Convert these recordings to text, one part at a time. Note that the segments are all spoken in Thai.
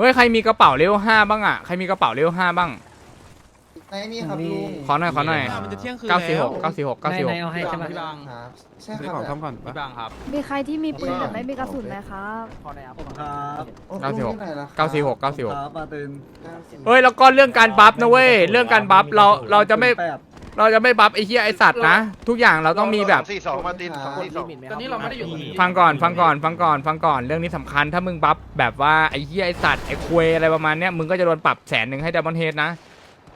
เฮ้ยใครมีกระเป๋าเลเวลห้าบ้างอะใครมีกระเป๋าเลเวลห้าบ้างในนี่ครับลุงขอหน่อยขอหน่อยมันจะเที่ยงคืนเก้าสี่หแล้วกเก้าสี่หกเก้าสี่หกเอาให้ใช่ไหมพี่บังครับใช่ซื้อคขรัองบทำก่อนพี่บังครับมีใครที่มีปืนแต่ไม่มีกระสุนไหมครับครับเก้าสี่หกลุงที่ไหนล่ะครับเก้าสี่หกเก้าสี่หกครับมาตื่นเก้าสี่หกเฮ้ยแล้วก็เรื่องการบัฟนะเว้ยเรื่องการบัฟเราเราจะไม่ เราจะไม่บัฟไอ้เหี้ยไอ้สัตว์นะ ทุกอย่างเราต้องมีแบบ สี่สองมาตินสองสี่สองตอนนี้เราไม่ได้อยู่ฟังก่อนฟังก่อนฟังก่อนฟังก่อนเรื่องนี้สำคัญถ้ามึงบัฟแบบว่าไอ้เหี้ยไอ้สัตว์ไอ้ควยอะไรประมาณเนี้ยมึงก็จะโดนปรับแสนหนึ่งให้ดับเบิลเฮดนะ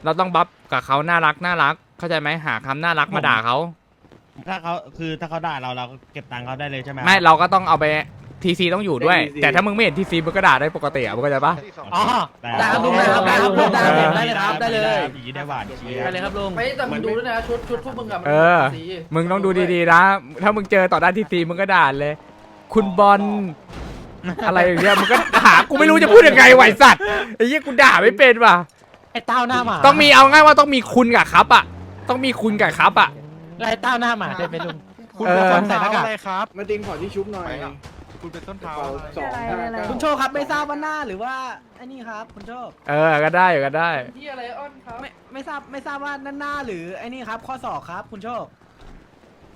เราต้องบัฟกับเขาน่ารักน่ารัก เข้าใจไหมหาคำน่ารักมาด่าเขาถ้าเขาคือถ้าเขาด่าเราเราก็เก็บตังค์เขาได้เลยใช่ไหมไม่เราก็ต้องเอาไป ทีซีต้องอยู่ด้วย แต่ถ้ามึงไม่เห็นทีซีมึงก็ด่าได้ปกติอะมึงเข้าใจปะสี่สองอ๋อแต่ได้ครับลุงได้ครับได้ครับลุงได้ครับได้เลยครับได้เลยผีได้หวานเชียได้เลยครับลุงไม่แต่มึงดูด้วยนะชุดชุดพวกมึงกับเออมึงต้องดูดีๆนะ ถ้ามึงเจอต่อด้านทีซีมึงก็ด่าเลย คุณบอลอะไรอย่างเงี้ยมึงก็หากูไม่รู้จะพูดยังไงไหวสัตว์ไอ้เหี้ยกูด่าไม่เป็นว่ะไอ้เต้าหน้าหมาต้องมีเอาง่ายว่าต้องมีคุณกับครับอะต้องมีคุณกับครับอะไอ้เต้าหน้าหมาได้ไหมลุงคุณเป็นคนใส่ใส่หหน้าน้ากากอะไรครับมาตินขอที่ชุบหน่อย คุณเป็นต้นเท้าสองอะไรอะไรคุณโชคครับไม่ทราบว่าหน้าหรือว่าไอ้นี่ครับคุณโชคเออ ก็ได้อยู่ก็ได้ ที่อะไรอ้อนครับไม่ไม่ทราบไม่ทราบว่านั่นหน้าหรือไอ้นี่ครับ ข้อศอกครับ คุณโชค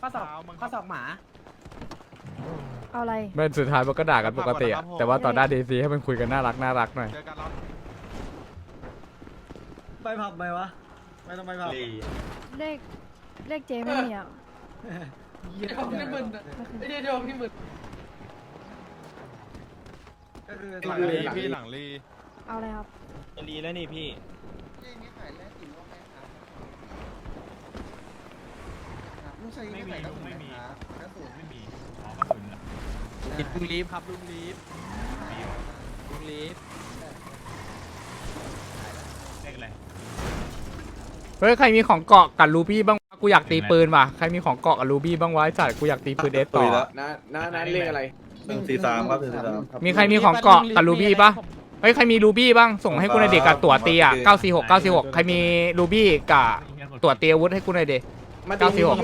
ข้อศอกข้อศอกหมา เอาอะไร เมื่อสุดท้ายมันก็ด่ากันปกติอะแต่ว่าต่อหน้าดีซีให้มันคุยกันน่ารักน่ารักหน่อย เจอกันรอบไปผับไหมวะไม่ต้องไปผับเลขเลขเจไม่มีอะเดี๋ยวพี่มึนเดี๋ยวเดี๋ยวพี่มึน หลังลีพี่หลังลีเอาอะไรครับรีแล้วนี่พี่ไม่มีไม่มีกระสุนไม่มีลุงลีฟครับลุงลีฟลุงลีฟเลขอะไรเฮ้ยใครมีของเกาะกับรูบี้บ้างวะกูอยากตีปืนว่ะใครมีของเกาะกับรูบี้บ้างวะไอ้สัตว์กูอยากตีปืนเอสต่อน้าน้าน้าเลขอะไร หนึ่งสี่สามครับหนึ่งสี่สาม มีใครมีของเกาะกับรูบี้ปะเฮ้ยใครมีรูบี้บ้างส่งให้กูหน่อยเด็กกับตั๋วตีอะ946 946 ใครมีรูบี้กับตั๋วตีอาวุธให้กูหน่อยเด็ก เก้าสี่หก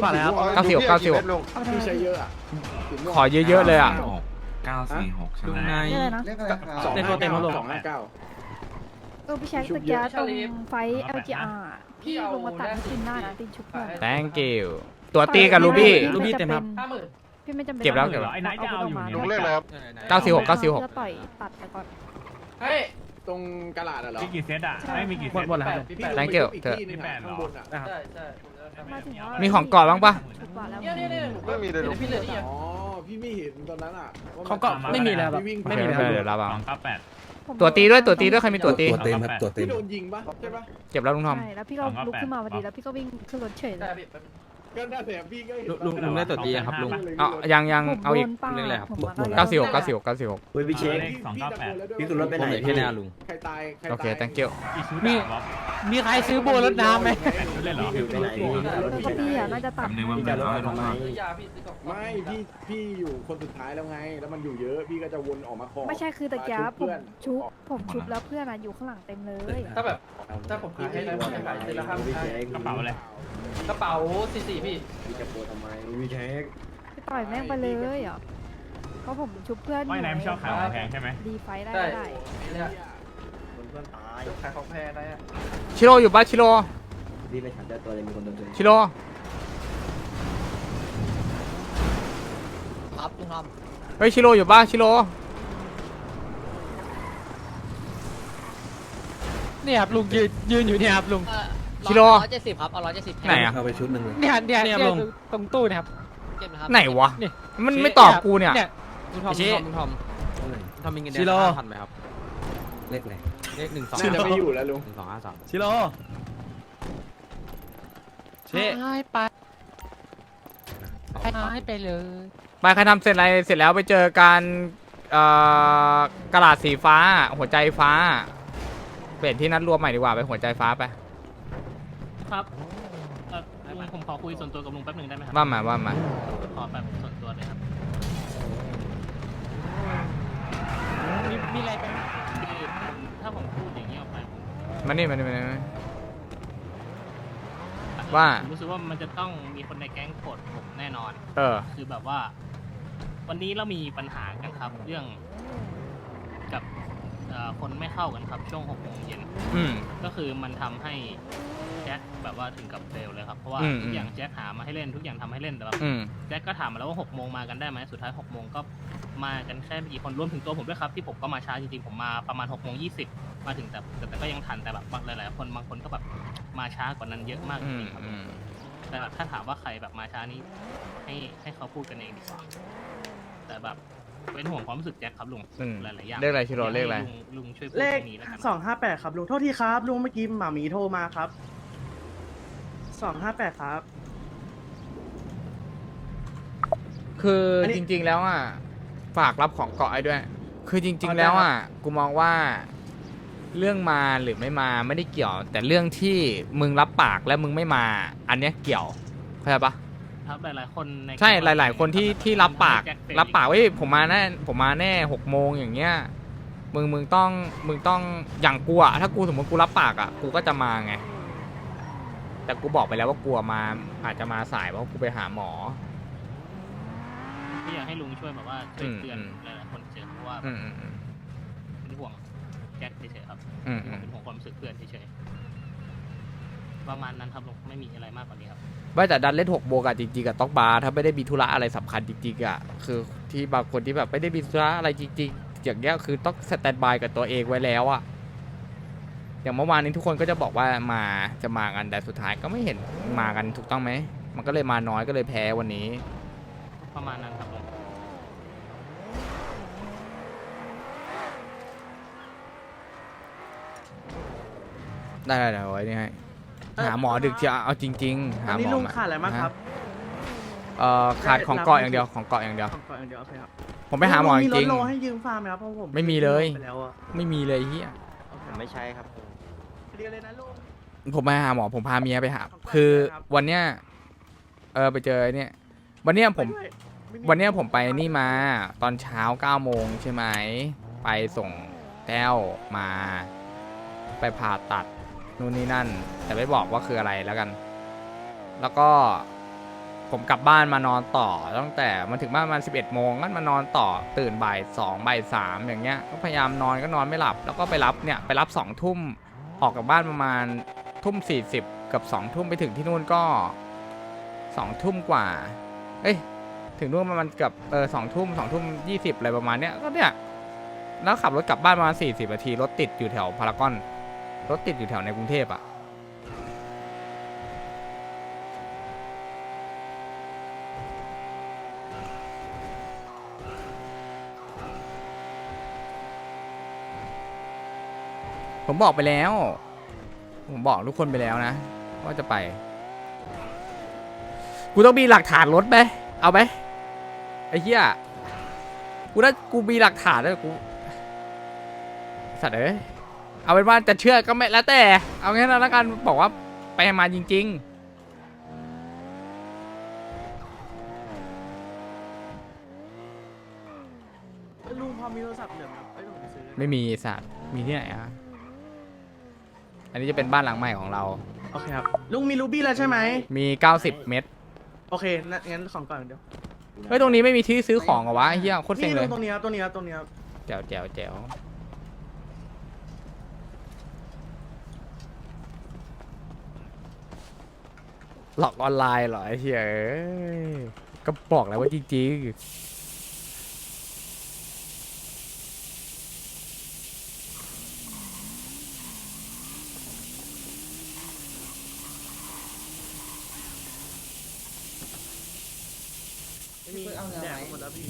เก้าสี่หกเก้าสี่หกเอาไปพี่ใช้ทำเยอะอะขอเยอะๆเลยอะ เก้าสี่หกใช่ลุงไหมนายเลขอะไรนะเลขอะไรครับสองตัวเต็มแล้วลง สองห้าเก้า เออพี่แช็คตะกี้ตรงไฟ LGR พี่ลงมาตัดให้ตินได้นะตินชุบเพื่อน thank you ตั๋วตีกับรูบี้ รูบี้เต็มครับ ห้าหมื่น พี่ไม่จำเป็นเก็บแล้วต้องเก็บแล้ว ไอ้นายจะเอาอยู่ลุงเลขอะไรครับ946 946จะต่อยตัดไปก่อน เฮ้ย ตรงกระดาษอะเหรอมีกี่เซตอะไม่มีกี่เซหมดตหมดแล้วครับพี่ Thank you อีกเถอะ ที่หนึงอะข้างบนอะใช่ใช่มาถึงว่ามีของเกาะบ้างปะชุบกว่าแล้ว เนี่ยเนี่ยเนี่ยไม่มีเลยลุง พี่เหลือนี่อ๋อ พี่ไม่เห็นตอนนั้นอะว่มันเขาก็ไม่มีแล้วแบบพี่วิ่งโอไปเคไม่มีไม่แล้วเป็นไรเดี๋ยวรับสเอาองเก้าแปด ผมตั๋วตีด้วยตั๋วตีด้วยใครมีตั๋วตี ตัวเต็มครับตัวเต็พี่ม โดนยิงปะใช่ปะ เก็บแล้วลุงทอม ใช่แล้วพี่ก็ลุกขึ้นมาพอดีแล้วพี่ก็วิ่งขึ้นรถเฉยเลได้ยพี่ ก็น่าแต่พี่ก็เห็นลุงลุงได้ตัวดีครับลุงเอายังยังผมเอาโดอีกนป้าเรื่องอะไรครับผมมาก็96 96 96เฮ้ยพี่เช็คเลขสองเก้าแปดพี่ขึ้นรถไปไหนแค่นี้ลุงใครตายใครโอตายเค thank you อีชุดมีอะมีใครซื้อบัวรถน้ำไหมเล่นเหรออยู่ไปไหนพี่แล้วก็พี่อะน่าจะตัดนึกว่ามันเอาลงมาซื้อยาพี่ซื้อกล่องไม่พี่พี่อยู่คนสุดท้ายแล้วไง แล้วมันอยู่เยอะพี่ก็จะวนออกมาขอไม่ใช่คือตะกี้ชุบผมเพื่อนชุบผมชุบแล้วเพื่อนอะอยู่ข้างหลังเต็มเลยถ้าแบบถ้าผมขายให้นะผมจะขายเลยละห้าพี่เช็คกระเป๋าอะไร กระเป๋าสี่สี่พี่พี่จะโปรทำไมพี่เช็คไปต่อยแม่งไปเลยเหรอเพราะผมชุบเพื่อนว่ายน้ำชอบขายของแพงใช่ไหมดีไฟได้ได้ได้เนี่ยคนเพื่อนตายขายของแพงได้อะชิโร่อยู่ปะชิโร่พี่ไปฉันเจอตัวเลยมีคนโดนตัวชิโร่ครับลุงทอมเฮ้ยชิโร่อยู่ปะชิโร่เนี่ยครับลุงยืนยืนอยู่เนี่ยครับลุง ชิโร่ร้อยเจ็ดสิบครับเอาร้อยเจ็ดสิบไหนอะเข้าไปชุดหนึ่งเลยเนี่ยเนี่ยเนี่เนี่ยยลุงตรงตู้เนะครับเก็บนะครับไหนวะ นี่มันไม่ตอบกูเนี่ยลุงทอมชี้ลุงทอมเท่าไหร่ลุงทอมมีเงินเดืชิอนโร่ ห้าพันไหมครับเลขอะไรเลขหนึ่งสองน่าจะไม่อยู่แล้วลุงหนึ่งสองห้าสามชิโร่เช่หายไปหายไปเลยไปใครทำเสร็จอะไรเสร็จแล้วไปเจอการเอ่อกระดาษสีฟ้า หัวใจฟ้า เปลี่ยนที่นัดรวมใหม่ดีกว่าไปหัวใจฟ้าไป ครับเอ่อลุงผมขอคุยส่วนตัวกับลุงแป๊บหนึ่งได้ไหมครัว่ามาว่ามา ขอแบบส่วนตัวเลยครับมีมีอะไรเป็นคือถ้าผมพูดอย่างนี้ออกไปผมมานี่มานี่มานี่มานี่ ว่า ผมรู้สึกว่ามันจะต้องมีคนในแก๊งโกรธผมแน่นอน เออ คือแบบว่า วันนี้เรามีปัญหากันครับ เรื่อง กับเอเอ่อคนไม่เข้ากันครับช่วงหกโมงเย็น อืม ก็คือมันทำให้แจ็คแบบว่าถึงกับเฟลเลยครับ เพราะว่าอืม ทุกอย่างแจ็คหามาให้เล่นทุกอย่างทำให้เล่นแต่แบบอืม แจ็คก็ถามมาแล้วว่าหกโมงมากันได้ไหมสุดท้ายหกโมงก็มากันแค่ไม่กี่คนรวมถึงตัวผมด้วยครับที่ผมก็มาช้าจริงๆผมมาประมาณหกโมงยี่สิบมาถึงแต่แต่แต่ก็ยังทันแต่แบบบางหลายๆคนบางคนก็แบบมาช้ากว่านั้นเยอะมากจอืมริงๆครับอืมแต่แบบถ้าถามว่าใครแบบมาช้านี้ ให้ให้เขาพูดกันเองดีกว่าแต่แบบเป็นห่วงความรู้สึกแจ็คครับลุงอืมหลายๆอย่างเลขอะไรชิโร่เลขอะไร ยากให้ลุงลุงช่วยพูดเลขตรงนี้แล้วกันสองห้าแปดครับลุงโทษทีครับลุงเมื่อกี้หมามีโทรมาครับ สองห้าแปดครับ คืออนนี้จริงๆแล้วอะฝากรับของเกาะไอ้ด้วย คือจริง ๆ แล้วอะกูมองว่าเรื่องมาหรือไม่มาไม่ได้เกี่ยว แต่เรื่องที่มึงรับปากและมึงไม่มา อันเนี้ยเกี่ยวเข้าใจปะครับหลายๆคนในใช่หลาย ๆ คนที่ที่รับปาก แจ็คเฟลรับปากว่าเฮ้ยผมมาแน่ผมมาแน่หกโมงอย่างเงี้ยมึงมึงต้องมึงต้องอย่างกูอะถ้ากูสมมติกูรับปากอะกูก็จะมาไง แต่กูบอกไปแล้วว่ากลัวมา อาจจะมาสายเพราะกูไปหาหมอที่อยากให้ลุงช่วยแบบว่าช่วยเตือนอืม หลายๆคนเฉยๆเพราะว่าอืมอืมอืม เป็นห่วงแจ็คเฉยๆครับอืมอืมเป็นห่วงความรู้สึกเพื่อนเฉยๆประมาณนั้นครับลุงไม่มีอะไรมากกว่านี้ครับว่าแต่ดันเล่นหกโมงอะจริงๆกับต็อกบาร์ถ้าไม่ได้มีธุระอะไรสำคัญจริงๆอะคือที่บางคนที่แบบไม่ได้มีธุระอะไรจริง ๆ อย่างเงี้ยคือต้องสแตนบายกับตัวเองไว้แล้วอะ อย่างเมื่อวานนี้ทุกคนก็จะบอกว่ามาจะมากันแต่สุดท้ายก็ไม่เห็นมากันถูกต้องไหม มันก็เลยมาน้อยก็เลยแพ้วันนี้ ประมาณนั้นครับลุงได้ได้เดี๋ยวไว้นี่ให้หาหมอดึกเชียวเอาจริง ๆ หาอันหนี้มอลุงมาขาดอะไรบ้างครับเอ่อขาดของเกาะอย่างเดียวของเกาะอย่างเดียวของก่อนอย่างเดียวโอเคครับผมไปหาหมอจลุริงมีรถโลให้ยืมฟาร์มไหมครับเพราะผมไม่มีเลยไปแล้วอะๆไม่มีเลยเฮียโอเคไม่ใช่ครับ เดียวเลยนะลุงผมไปหาหมอผมพาเมียไปหาของขวัญคือครับวันเนี้ยเออไปเจอไอ้เนี่ย วันเนี้ยผมไปด้วยไม่มีวันเนี้ยผมไปนี่มาตอนเช้า9ก้าโมงใช่ไหม ไปส่งแต้วมา ไปผ่าตัดนู่นนี่นั่น แต่ไม่บอกว่าคืออะไรแล้วกัน แล้วก็ผมกลับบ้านมานอนต่อตั้งแต่มันถึงบ้านประมาณสิบเอ็ดโมงงั้นมานอนต่อตื่นบ่ายสองบ่ายสามอย่างเงี้ยก็พยายามนอนก็นอนไม่หลับ แล้วก็ไปรับเนี่ยไปรับสองทุ่ม ออกจากบ้านประมาณทุ่มสี่สิบกับสองทุ่มไปถึงที่นู่นก็สองทุ่มกว่า เอ้ย ถึงนู่นประมาณเกับเออสองทุ่มสองทุ่มยี่สิบอะไรประมาณเนี้ยก็เนี่ยแล้วขับรถกลับบ้านประมาณสี่สิบนาทีรถติดอยู่แถวพารากอนรถติดอยู่แถวในกรุงเทพอะ ผมบอกไปแล้ว ผมบอกทุกคนไปแล้วนะว่าจะไป กูต้องมีหลักฐานรถไหมเอาไหมไอ้เหี้ยกูถ้ากูมีหลักฐานแล้วกูสัตว์เอ้ยเอาเป็นว่าจะเชื่อก็ไม่แล้วแต่ เอางั้นแล้วกันบอกว่าไปมาจริงลุงพอมีโทรศัพท์เหลือไหมครับเอ้ยผมไปซื้อๆไม่มีสัตว์มีที่ไหนอะ อันนี้จะเป็นบ้านหลังใหม่ของเรา โอเคครับลุงมีรูบี้แล้วใช่ไหมมี 90 เมตรโอเคนะงั้นของก่อนอย่างเดียวเฮ้ย ตรงนี้ไม่มีที่ซื้อของเหรอวะไอ้เหี้ยโคตรเซ็งนี่เลลุยงตรงนี้ครับตรงนี้ครับตรงนี้ครับแจ๋วแจ๋วแจ๋วหลอกออนไลน์เหรอไอ้เหี้ยเอ้ยก็บอกแล้วว่าจริงๆ แดกหมดแล้วพี่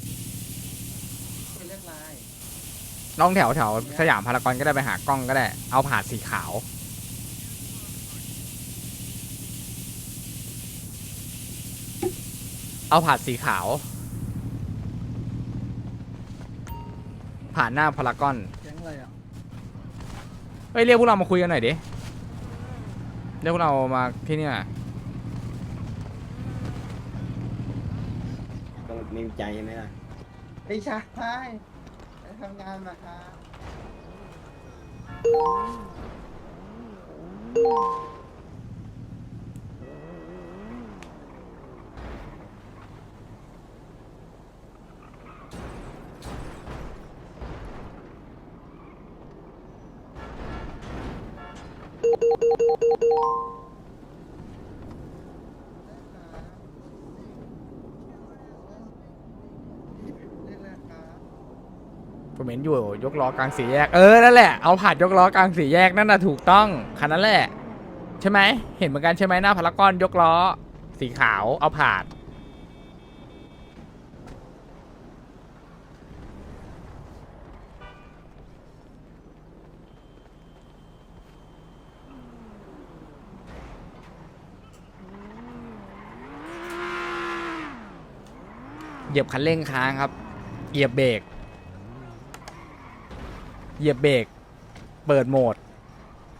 น้องแถวแถวสยามพารากอนก็ได้ไปหากล้องก็ได้ เอาผาดสีขาว เอาผาดสีขาว ผ่านหน้าพารากอนแก๊งอะไรอะเฮ้ยเรียกพวกเรามาคุยกันหน่อยดิ เรียกพวกเรามาที่นี่หน่อยต้องมีใจใช่ไหมล่ะไม่ใช่ไป ทำงานมาครับ อยู่ยกล้อกลางสี่แยก เออนั่นแหละเอาผาดยกล้อกลางสี่แยกนั่นน่ะถูกต้องคันนั้นแหละ ใช่ไหมเห็นเหมือนกันใช่ไหมหน้าพารากอนยกล้อ สีขาวเอาผาดเหยียบคันเร่งค้างครับ เหยียบเบรก เหยียบเบรกเปิดโหมด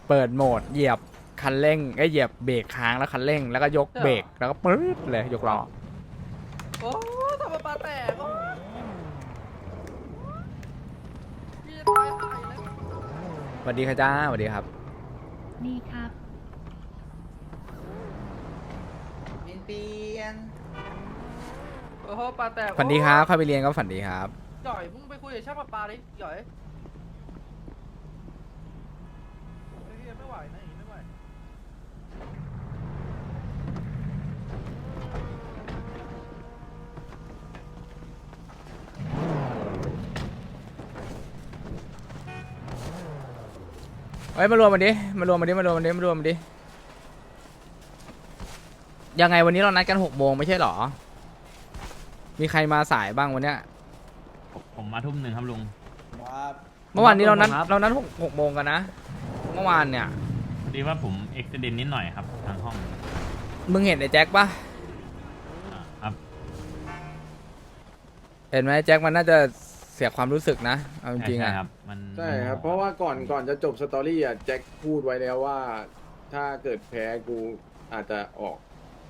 เปิดโหมด เหยียบคันเร่งไอ้ยเหยียบเบรกค้างแล้วคันเร่งแล้วก็ยกเบรกแล้วก็ปื๊ดเลยยกล้อโอ้ทำมาปลาแตกโอ้พี่จะตายหายแล้วสวัสดีค่ะจ้าสวัสดีครับ นี่ครับ เปลี่ยนเปลี่ยนโอ้โหปลาแตกฝันดีครับเข้าไปเรียนก็ฝันดีครับ หย่อยมึงไปคุยกับช่างปลาปลาดิหย่อย เฮ้ยมารวมมันดิ มารวมมันดิ มารวมมันดิ มารวมมันดิ ยังไงวันนี้เรานัดกันหกโมงไม่ใช่เหรอ มีใครมาสายบ้างวันเนี้ย ผมมาทุ่มหนึ่งครับลุงครับเมื่อวานนี้เรานัดครับเรานัดหกหกโมงกันนะ เมื่อวานเนี่ย พอดีว่าผมเอ็กซ์เดนนิดหน่อยครับทางห้องมึงเห็นไอ้แจ็คปะอ่าครับ เห็นไหมแจ็คมันน่าจะ เสียความรู้สึกนะเอาจริงๆใช่อะครับมันใช่ครับ เพราะว่าก่อนก่อนจะจบสตอรี่อะแจ็คพูดไว้แล้วว่า ถ้าเกิดแพ้กูอาจจะออก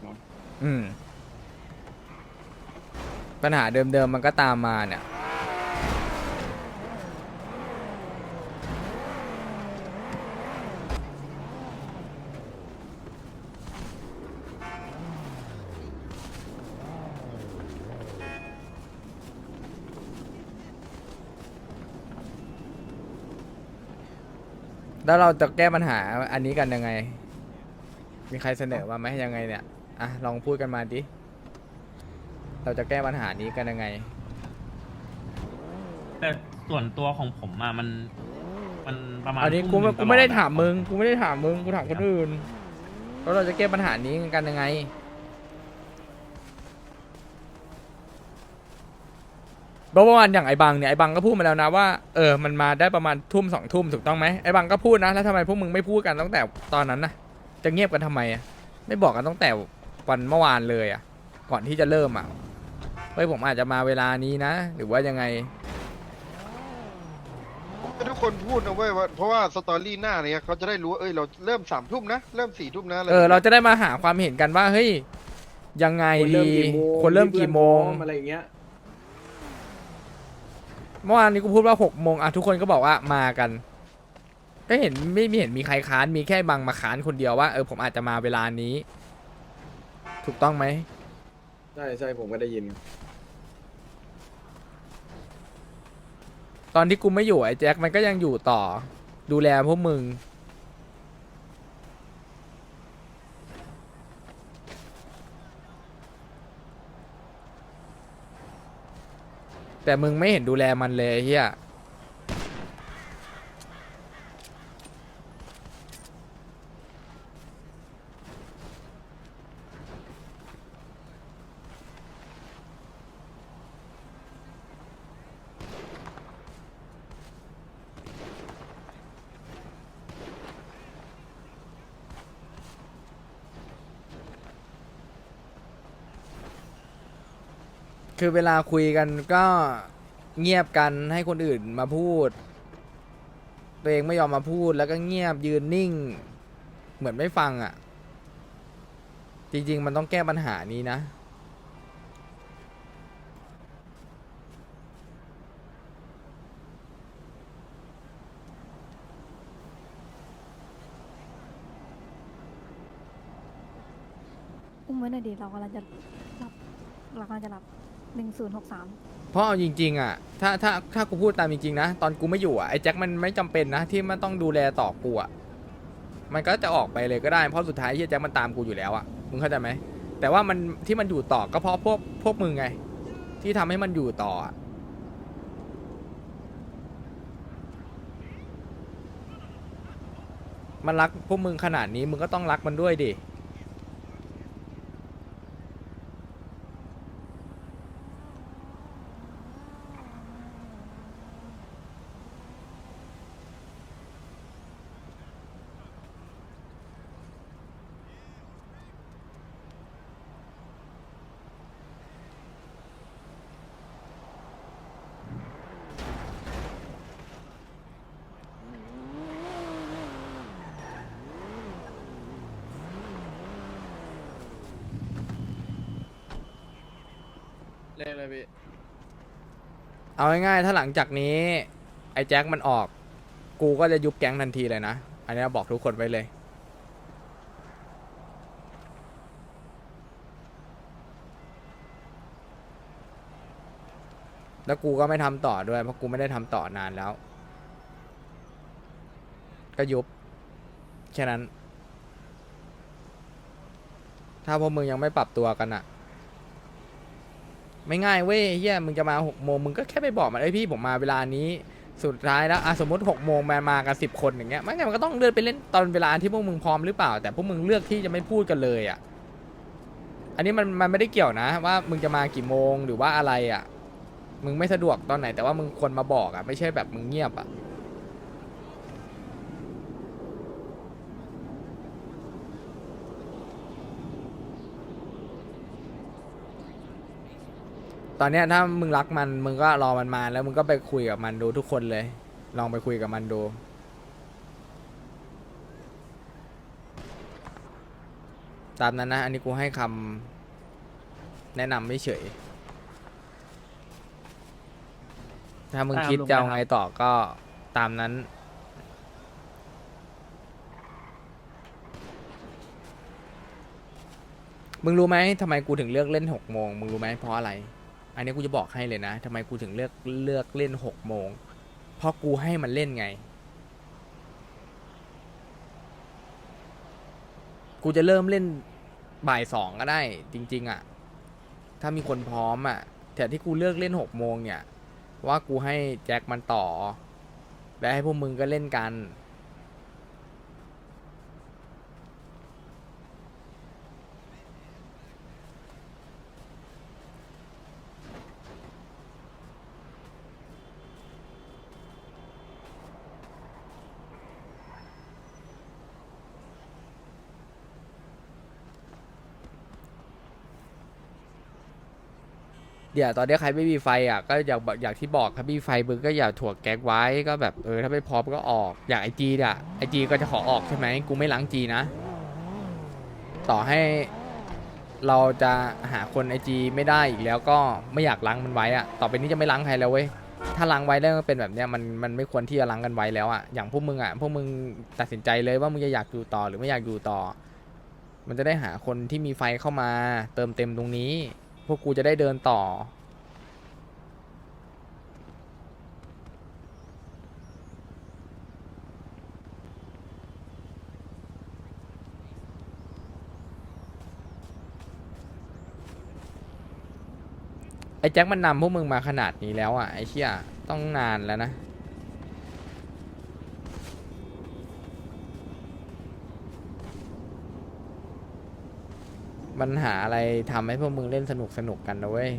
เนาะอืม ปัญหาเดิมๆมันก็ตามมาเนี่ย แล้วเราจะแก้ปัญหาอันนี้กันยังไง มีใครเสนอมาไหมยังไงเนี่ย อะลองพูดกันมาดิ เราจะแก้ปัญหานี้กันยังไง แต่ส่วนตัวของผมอะมัน มันประมาณอันนี้กูทุ่ไม่หงกูไม่ได้ตลอถามมึง กูไม่ได้ถามมึง กูถามคนอื่นแล้วเราจะแก้ปัญหานี้กันยังไง เพราะว่าวันอย่างไอ้บังเนี่ยไอ้บังก็พูดมาแล้วนะว่าเออมันมาได้ประมาณทุ่มสองทุ่มถูกต้องไหมไอ้บังก็พูดนะแล้วทำไมพวกมึงไม่พูดกันตั้งแต่ตอนนั้นนะจะเงียบกันทำไมอะไม่บอกกันตั้งแต่วันเมื่อวานเลยอะก่อนที่จะเริ่มอะเฮ้ยผมอาจจะมาเวลานี้นะ หรือว่ายังไงให้ทุกคนพูดนะเว้ยว่าเพราะว่าสตอรี่หน้าเนี่ยเขาจะได้รู้ว่าเอ้ยเราเริ่มสามทุ่มนะเริ่มสี่ทุ่มนะะไเออ เราจะได้มาหาความเห็นกันว่าเฮ้ยยังไงคนเริ่ดีมกี่โมงคนเริ่มกี่โมงที่เพื่อนพร้ออะไรอย่างเงี้ย เมื่อวานนี้กูพูดว่าหกโมงอะทุกคนก็บอกว่ามากัน ก็เห็นไม่มีเห็นมีใครค้านมีแค่บังมาค้านคนเดียวว่าเออผมอาจจะมาเวลานี้ ถูกต้องไหมใช่ใช่ผมก็ได้ยิน ตอนที่กูไม่อยู่ไอ้แจ็คมันก็ยังอยู่ต่อ ดูแลพวกมึง แต่มึงไม่เห็นดูแลมันเลยไอ้เฮีย คือเวลาคุยกันก็เงียบกันให้คนอื่นมาพูด ตัวเองไม่ยอมมาพูดแล้วก็เงียบยืนนิ่ง เหมือนไม่ฟังอะ่ะ จริง ๆ มันต้องแก้ปัญหานี้นะ อุ้มไว้หน่อยดิเรากำลังจะรับเรากำลังจะรับ หนึ่งศูนย์หกสามเพราะเอาจริงๆอะถ้าถ้าถ้ากูพูดตามจริงๆนะตอนกูไม่อยู่อะไอ้แจ็คมันไม่จำเป็นนะที่มันต้องดูแลต่อกูอะมันก็จะออกไปเลยก็ได้เพราะสุดท้ายที่แจ็คมันตามกูอยู่แล้วอะมึงเข้าใจไหมแต่ว่ามันที่มันอยู่ต่อก็เพราะพวกพวกมึงไง ที่ทำให้มันอยู่ต่อมันรักพวกมึงขนาดนี้มึงก็ต้องรักมันด้วยดิ เลขเลยพี่เอาง่ายๆถ้าหลังจากนี้ ไอ้แจ็คมันออก กูก็จะยุบแก๊งทันทีเลยนะ อันนี้บอกทุกคนไว้เลย แล้วกูก็ไม่ทำต่อด้วย เพราะกูไม่ได้ทำต่อนานแล้ว ก็ยุบ แค่นั้น ถ้าพวกมึงยังไม่ปรับตัวกันอะ ไม่ง่ายเว้ยเฮียมึงจะมาหกโมงมึงก็แค่ไปบอกมันไอ้ยพี่ผมมาเวลานี้สุดท้ายแล้วอะสมมติหกโมงมนมากันสิบคนอย่างเงี้ยไม่งั้นมันก็ต้องเลื่อนไปเล่นตอนเวลาที่พวกมึงพร้อมหรือเปล่า แต่พวกมึงเลือกที่จะไม่พูดกันเลยอะอันนี้มันมันไม่ได้เกี่ยวนะ ว่ามึงจะมากี่โมงหรือว่าอะไรอะ มึงไม่สะดวกตอนไหนแต่ว่ามึงควรมาบอกอะไม่ใช่แบบมึงเงียบอะ ตอนเนี้ยถ้ามึงรักมันมึงก็รอมันมาแล้วมึงก็ไปคุยกับมันดูทุกคนเลย ลองไปคุยกับมันดู ตามนั้นนะ อันนี้กูให้คำแนะนำไม่เฉย ถ้ามึงคิดจะเอาไงต่อก็ตามนั้น มึงรู้ไหมทำไมกูถึงเลือกเล่นหกโมง มึงรู้ไหมเพราะอะไร อันนี้กูจะบอกให้เลยนะทำไมกูถึงเลือกเลือกเล่นหกโมงเพราะกูให้มันเล่นไง กูจะเริ่มเล่นบ่ายสองก็ได้ จริง ๆอะ ถ้ามีคนพร้อมอะ แต่ที่กูเลือกเล่นหกโมงเนี่ย ว่ากูให้แจ็คมันต่อ และให้พวกมึงก็เล่นกัน เดี๋ยวตอนนี้ใครไม่มีไฟอะก็อยากบอกอยากที่บอกครับมีไฟมึงก็อย่าถ่วงแก๊กไว้ก็แบบเออถ้าไม่พร้อมก็ออกอย่างไอจีอะไอจีก็จะขอออกใช่ไหมกูไม่ล้างจีนะ ต่อให้เราจะหาคนไอจีไม่ได้อีกแล้วก็ไม่อยากล้างมันไว้อะต่อไปนี้จะไม่ล้างใครแล้วเว้ยถ้าล้างไว้แล้วมันเป็นแบบเนี้ยมันมันไม่ควรที่จะล้างกันไว้แล้วอะอย่างพวกมึงอะพวกมึงตัดสินใจเลยว่ามึงจะอยากอยู่ต่อหรือไม่อยากอยู่ต่อ มันจะได้หาคนที่มีไฟเข้ามาเติมเต็มตรงนี้ พวกกูจะได้เดินต่อ ไอ้แจ็คมันนำพวกมึงมาขนาดนี้แล้วอะ ไอ้เชี่ยต้องนานแล้วนะ มันหาอะไรทำให้พวกมึงเล่นสนุกสนุกกันนะเว้ย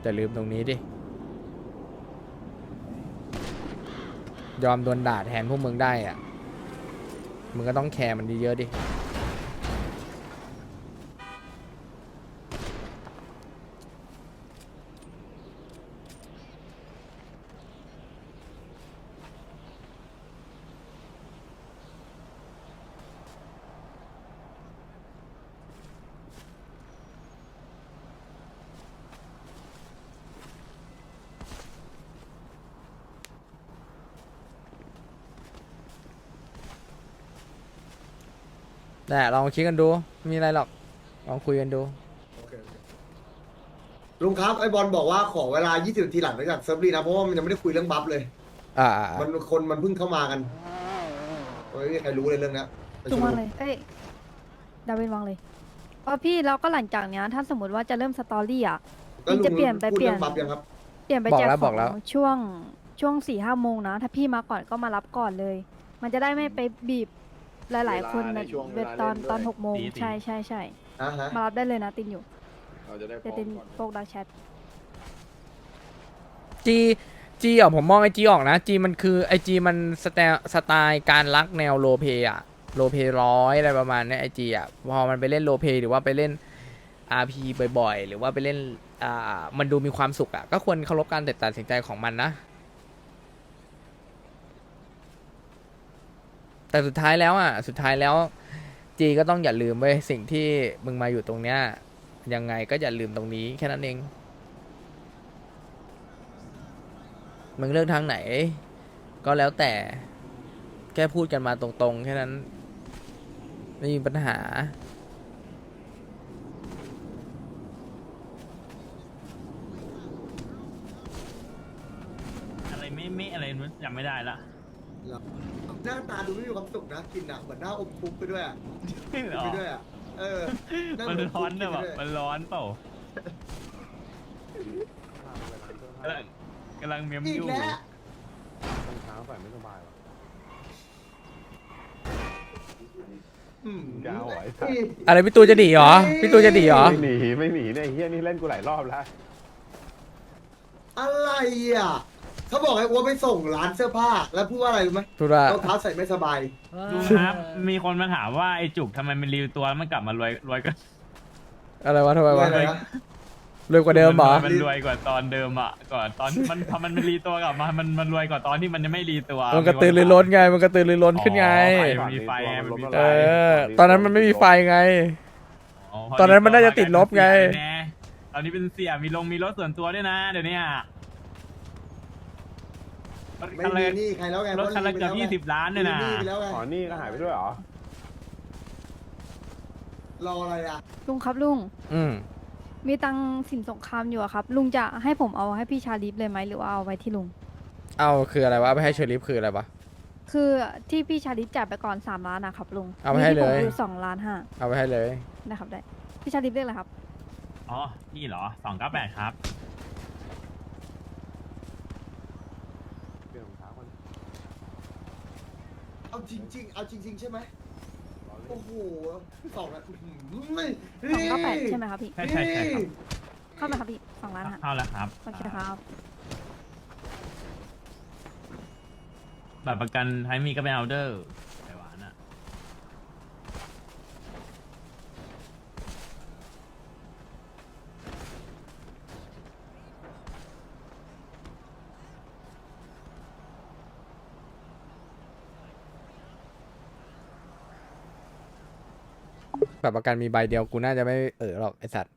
แต่ลืมตรงนี้ดิ ยอมโดนด่าแทนพวกมึงได้อะ มึงก็ต้องแคร์มันเยอะๆดิ แต่ลองคิดกันดูไม่มีอะไรหรอก ลองคุยกันดูลุงครับไอบอลบอกว่าขอเวลา 20นาทีหลังจากเซิร์ฟรีนะเพราะว่ามันยังไม่ได้คุยเรื่องบัฟเลย อ่ามันคนมันเพิ่งเข้ามากันไม่มีใครรู้เลยเรื่องนี้ไปจุงชุมวางนุมเลย เอ้ย ดาวินวางเลยเพราะพี่แล้วก็หลังจากเนี้ย ถ้าสมมติว่าจะเริ่มสตอรี่อะ แล้วลุจะงเปลี่ยนไปพูดเปลี่ยนเรื่องบัฟยังครับ เปลี่ยนไปบอกแจกแล้วขบออกแล้วงช่วงช่วงสี่ห้าโมงนะ ถ้าพี่มาก่อนก็มารับก่อนเลย มันจะได้ไม่ไปบีบ หลายๆ คนเวลาในนะช่วงเวลาเวลาตอนเล่นด้วย ตอนหกโมงตีตีใช่ใช่ใช่อะฮะมารับได้เลยนะตินอยู่เราจะได้พแต่ร้อมตินก่อน โปกดักแชทจีจีอะผมมองไอจีออกนะจีมันคือไอจีมันสไตล์สไตล์การรักแนวโรลเพย์อะโรลเพย์ร้อยอะไรประมาณเนี้ไอจีอะพอมันไปเล่นโรลเพย์หรือว่าไปเล่น RP บ่อยๆ หรือว่าไปเล่นอ่ามันดูมีความสุขอะก็ควรเคารพการตัดสินใจของมันนะ แต่สุดท้ายแล้วอะสุดท้ายแล้วจีก็ต้องอย่าลืมไว้ยสิ่งที่มึงมาอยู่ตรงเนี้ยยังไงก็อย่าลืมตรงนี้แค่นั้นเอง มึงเลือกทางไหน ก็แล้วแต่แค่พูดกันมาตรงๆแค่นั้น ไม่มีปัญหา อะไรไม่ไม่อะไรนู้นจำไม่ได้ละ หน้าตาดูไม่มีความสุขนะกินอะเหมือนหน้าอมคุกไปด้วยอะไม่หรอไปด้วยอะเออหามันเหร้อนคุกเนี่ยไปแบบด้วยมันร้อนเปล่ากำลังกำลังเมมอีอกยู่แล้วเช้าใส่ไม่สบายอืมยาวไหวอีกอะไรพี่ตูนจะดีเหรอพี่ตูนจะดีเหรอ ไม่หนีไม่หนีเนี่ยเฮียนี่เล่นกูหลายรอบแล้วอะไรอะ เขาบอกให้วัวไปส่งร้านเสื้อผ้า แล้วพูดว่าอะไรรู้ไหมพูดว่ารองเท้าใส่ไม่สบายดูครับ มีคนมาถามว่าไอ้จุกทำไมมันรีวตัวแล้วมันกลับมารวยรวยก็อะไรวะทำไมวะอะไรนะ รวยกว่าเดิมเหรอ มันรวยกว่าตอนเดิมอะก่อนตอนมันพอมันรีตัวกลับมามันมันรวยกว่าตอนที่มันยังไม่รีตัวมันกระตือรือร้นไง มันกระตือรือร้นขึ้นไง อ๋อมีไฟไงมันมีไฟเออ ตอนนั้นมันไม่มีไฟไงตอนนั้นมันน่าจะติดลบไง ตอนนี้เป็นเสียมีลงมีรถส่วนตัวด้วยนะ เดี๋ยวนี้อะ รถไม่คันมีละหนี่ใครแล้วไงรถคันละเกือบยี่สิบล้านเนี่ยนะมีหไปแล้วไงอ๋อนี่ก็หายไปด้วยเหรอ รออะไรอะลุงครับลุง อืมมีตังค์สินสงครามอยู่อะครับ ลุงจะให้ผมเอาให้พี่ชาลิฟเลยไหมหรือว่าเอาไว้ที่ลุง เอาคืออะไรวะไปให้เชอริฟคืออะไรวะ คือที่พี่ชาลิฟจ่ายไปก่อนสามล้านนะครับลุงเอาไปให้มีที่ผมเลยอยู่สองล้านห้าเอาไปให้เลย นะครับได้ พี่ชาลิฟเรียกอะไรครับ อ๋อ นี่เหรอสองเก้าแปดครับ เปลี่ยนรองเท้าก่อน เอาจริง ๆ เอาจริง ๆ ใช่ไหมโอ้โหสองนะอื้อหือไม่สองเก้าแปดใช่ไหมครับพี่ ใช่ใช่ใช่ครับเข้ามาครับพี่สองล้านห้าเข้าแล้วครับโอเคครับ บัตรประกันไทยมีก็ไปเอาเดอร์ไต้หวานอะ แบบประกันมีใบเดียวกูน่าจะไม่เออหรอกไอสัตว์